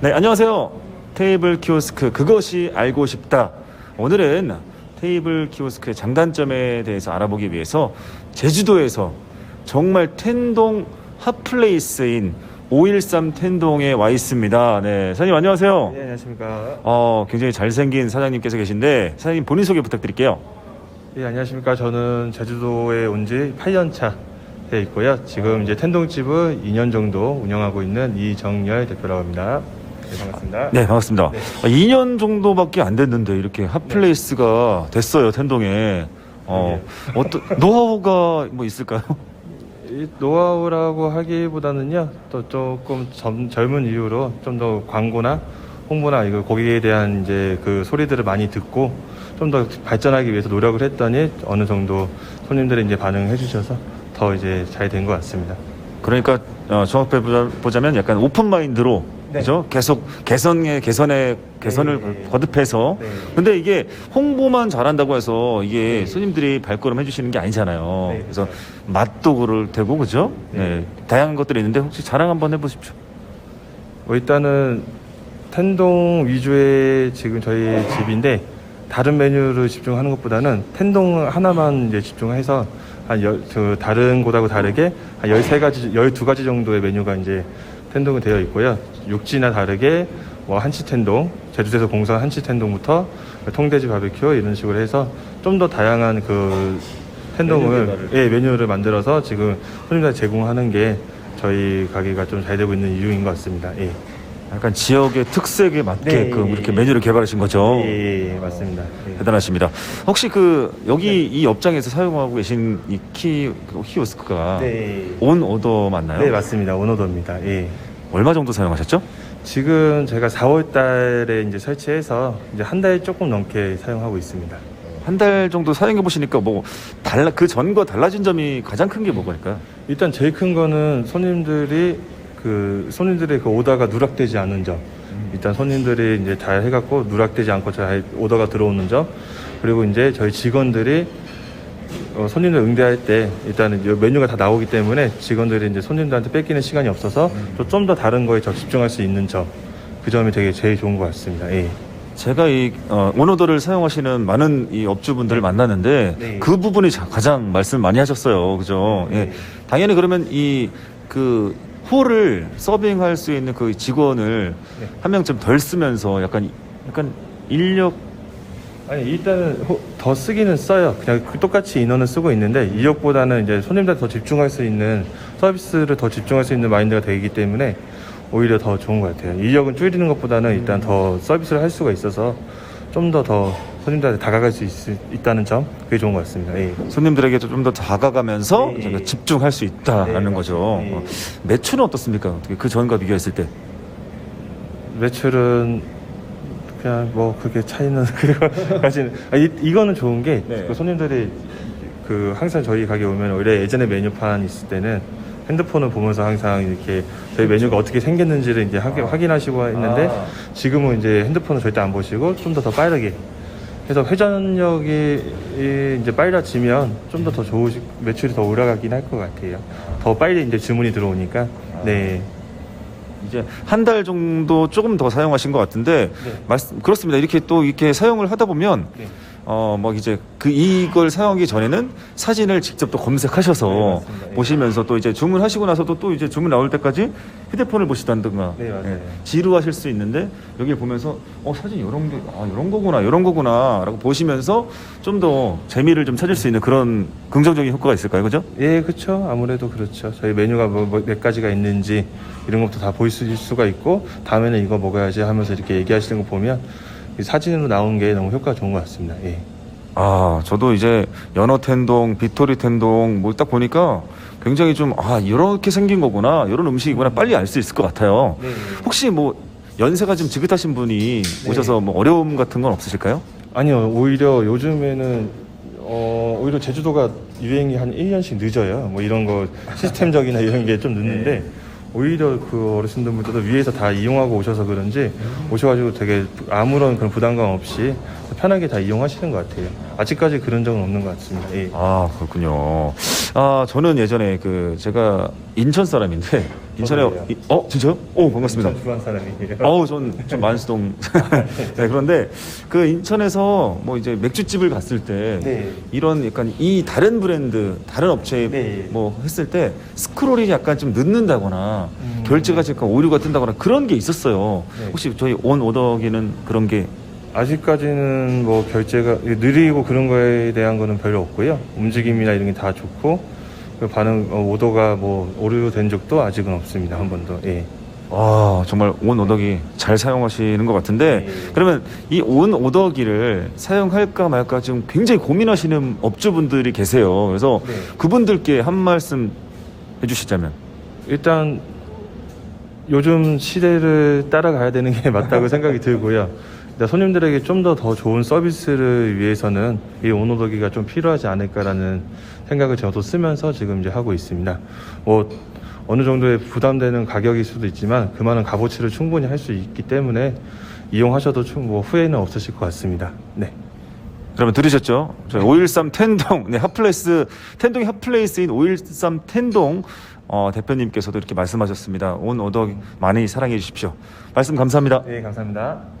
네, 안녕하세요. 테이블 키오스크 그것이 알고 싶다. 오늘은 테이블 키오스크의 장단점에 대해서 알아보기 위해서 제주도에서 정말 텐동 핫플레이스인 513 텐동에 와 있습니다. 네, 사장님 안녕하세요. 네, 안녕하십니까. 어, 굉장히 잘생긴 사장님께서 계신데 사장님 본인 소개 부탁드릴게요. 예, 안녕하십니까. 저는 제주도에 온 지 8년 차 돼 있고요. 지금 이제 텐동집을 2년 정도 운영하고 있는 이정열 대표라고 합니다. 네, 반갑습니다. 네, 반갑습니다. 네. 아, 2년 정도밖에 안 됐는데 이렇게 핫플레이스가 됐어요, 텐동에. 어, 어떤 노하우가 뭐 있을까요? 이 노하우라고 하기보다는요, 또 조금 젊, 젊은 이유로 좀 더 광고나 홍보나 이거 거기에 대한 이제 그 소리들을 많이 듣고 좀 더 발전하기 위해서 노력을 했더니 어느 정도 손님들이 이제 반응해 주셔서 더 이제 잘 된 것 같습니다. 그러니까 어, 정확히 보자- 보자면 약간 오픈 마인드로 네. 그죠? 계속 개선에 개선에 개선을 네. 거듭해서 네. 근데 이게 홍보만 잘한다고 해서 이게 손님들이 발걸음 해주시는 게 아니잖아요. 네, 그래서 맞아요. 맛도 그럴 테고 그죠? 네. 네. 다양한 것들이 있는데 혹시 자랑 한번 해보십시오. 뭐 일단은 텐동 위주의 지금 저희 집인데 다른 메뉴를 집중하는 것보다는 텐동 하나만 이제 집중해서 한 열, 그 다른 곳하고 다르게 한 13가지, 12가지 정도의 메뉴가 이제 텐동이 되어 있고요. 육지나 다르게 뭐 한치 텐동, 제주도에서 공사한 한치 텐동부터 통돼지 바베큐 이런 식으로 해서 좀 더 다양한 그 텐동을 예, 메뉴를 만들어서 지금 손님들한테 제공하는 게 저희 가게가 좀 잘 되고 있는 이유인 것 같습니다. 예. 약간 지역의 특색에 맞게끔 네. 이렇게 메뉴를 개발하신 거죠. 예, 예, 예, 맞습니다. 예. 대단하십니다. 혹시 그 여기 네. 이 업장에서 사용하고 계신 이 키 키오스크가 네. 온 오더 맞나요? 네, 맞습니다. 오너더입니다. 예. 얼마 정도 사용하셨죠? 지금 제가 4월 달에 이제 설치해서 이제 한 달 조금 넘게 사용하고 있습니다. 한 달 정도 사용해 보시니까 뭐 달라 그 전과 달라진 점이 가장 큰 게 뭐일까요? 일단 제일 큰 거는 손님들이 그 손님들의 그 오더가 누락되지 않은 점. 일단 손님들이 이제 잘 해갖고 누락되지 않고 잘 오더가 들어오는 점. 그리고 이제 저희 직원들이 어, 손님들 응대할 때 일단은 이 메뉴가 다 나오기 때문에 직원들이 이제 손님들한테 뺏기는 시간이 없어서 좀 더 다른 거에 더 집중할 수 있는 점. 그 점이 되게 제일 좋은 것 같습니다. 예. 제가 이 어, 오너더를 사용하시는 많은 이 업주분들을 만났는데 네. 그 부분이 자- 가장 말씀 많이 하셨어요. 그죠? 네. 예. 당연히 그러면 이 그 홀을 서빙할 수 있는 그 직원을 네. 한명좀덜 쓰면서 약간 약간 인력 아니 일단은 호- 더 쓰기는 써요. 그냥 그 똑같이 인원을 쓰고 있는데 이역보다는 이제 손님들 더 집중할 수 있는 서비스를 더 집중할 수 있는 마인드가 되기 때문에 오히려 더 좋은 것 같아요. 인력은 줄이는 것보다는 일단 더 서비스를 할 수가 있어서 좀 더 더 손님들한테 다가갈 수 있, 다는 점 그게 좋은 것 같습니다. 예. 손님들에게도 좀더 다가가면서 네. 저희가 집중할 수 있다라는 네, 거죠. 네. 어, 매출은 어떻습니까? 어떻게 그 전과 비교했을 때? 매출은 그냥 뭐 그게 차이는 그거까지는 아, 이, 이거는 좋은 게 네. 그 손님들이 그 항상 저희 가게 오면 원래 예전에 메뉴판 있을 때는 핸드폰을 보면서 항상 이렇게 저희 메뉴가 어떻게 생겼는지를 이제 확인, 확인하시고 했는데 아. 지금은 이제 핸드폰을 절대 안 보시고 좀 더 더 빠르게 해서 회전력이 이- 이제 빨라지면 좀 더 더 좋으시 매출이 더 올라가긴 할 것 같아요. 더 빨리 이제 주문이 들어오니까 네. 이제 한 달 정도 조금 더 사용하신 것 같은데 네. 말씀 그렇습니다. 이렇게 또 이렇게 사용을 하다 보면 네. 어뭐 이제 그 이걸 사용하기 전에는 사진을 직접 또 검색하셔서 네, 맞습니다. 예. 보시면서 또 이제 주문하시고 나서도 또 이제 주문 나올 때까지 휴대폰을 보시던가 네, 맞아요. 지루하실 수 있는데 여기 보면서 어 사진 이런 게 아 이런 거구나 이런 거구나 라고 보시면서 좀 더 재미를 좀 찾을 수 있는 그런 긍정적인 효과가 있을까요, 그죠? 예, 그렇죠. 아무래도 그렇죠. 저희 메뉴가 뭐, 뭐몇 가지가 있는지 이런 것도 다 보일 수가 있고 다음에는 이거 먹어야지 하면서 이렇게 얘기하시는 거 보면 이 사진으로 나온 게 너무 효과가 좋은 것 같습니다. 예. 아, 저도 이제 연어 텐동, 비토리 텐동 뭐 딱 보니까 굉장히 좀 아, 이렇게 생긴 거구나. 이런 음식이구나. 빨리 알 수 있을 것 같아요. 네. 혹시 뭐 연세가 좀 지긋하신 분이 네. 오셔서 뭐 어려움 같은 건 없으실까요? 아니요, 오히려 요즘에는 어, 오히려 제주도가 유행이 한 1년씩 늦어요. 뭐 이런 거 시스템적이나 이런 게 좀 늦는데 오히려 그 어르신들분들도 위에서 다 이용하고 오셔서 그런지 오셔가지고 되게 아무런 그런 부담감 없이 편하게 다 이용하시는 것 같아요. 아직까지 그런 적은 없는 것 같습니다. 예. 아, 그렇군요. 아 저는 예전에 그 제가 인천 사람인데 인천에. 이- 어 진짜요? 오 반갑습니다. 인천 주한 사람이에요. 어우 전좀 만수동 네 그런데 그 인천에서 뭐 이제 맥주집을 갔을 때 네. 이런 약간 이 다른 브랜드 다른 업체에 네. 뭐 했을 때 스크롤이 약간 좀 늦는다거나 음. 결제가 약간 오류가 뜬다거나 그런 게 있었어요 네. 혹시 저희 온 오더기는 그런 게 아직까지는 뭐 결제가 느리고 그런 거에 대한 거는 별로 없고요. 움직임이나 이런 게 다 좋고 그 반응 어, 오더가 뭐 오류된 적도 아직은 없습니다. 한 번도. 예. 와 정말 온 오더기 잘 사용하시는 것 같은데 네. 그러면 이 온 오더기를 사용할까 말까 지금 굉장히 고민하시는 업주분들이 계세요 그래서 네. 그분들께 한 말씀 해주시자면 일단 요즘 시대를 따라가야 되는 게 맞다고 생각이 들고요. 일단 손님들에게 좀 더 더 좋은 서비스를 위해서는 이 온오더기가 좀 필요하지 않을까라는 생각을 저도 쓰면서 지금 이제 하고 있습니다. 뭐 어느 정도의 부담되는 가격일 수도 있지만 그만한 값어치를 충분히 할 수 있기 때문에 이용하셔도 충, 뭐 후회는 없으실 것 같습니다. 네. 그러면 들으셨죠? 저희 513 텐동, 네, 핫플레이스, 텐동이 핫플레이스인 513 텐동 어, 대표님께서도 이렇게 말씀하셨습니다. 온 오더 많이 사랑해 주십시오. 말씀 감사합니다. 네, 감사합니다.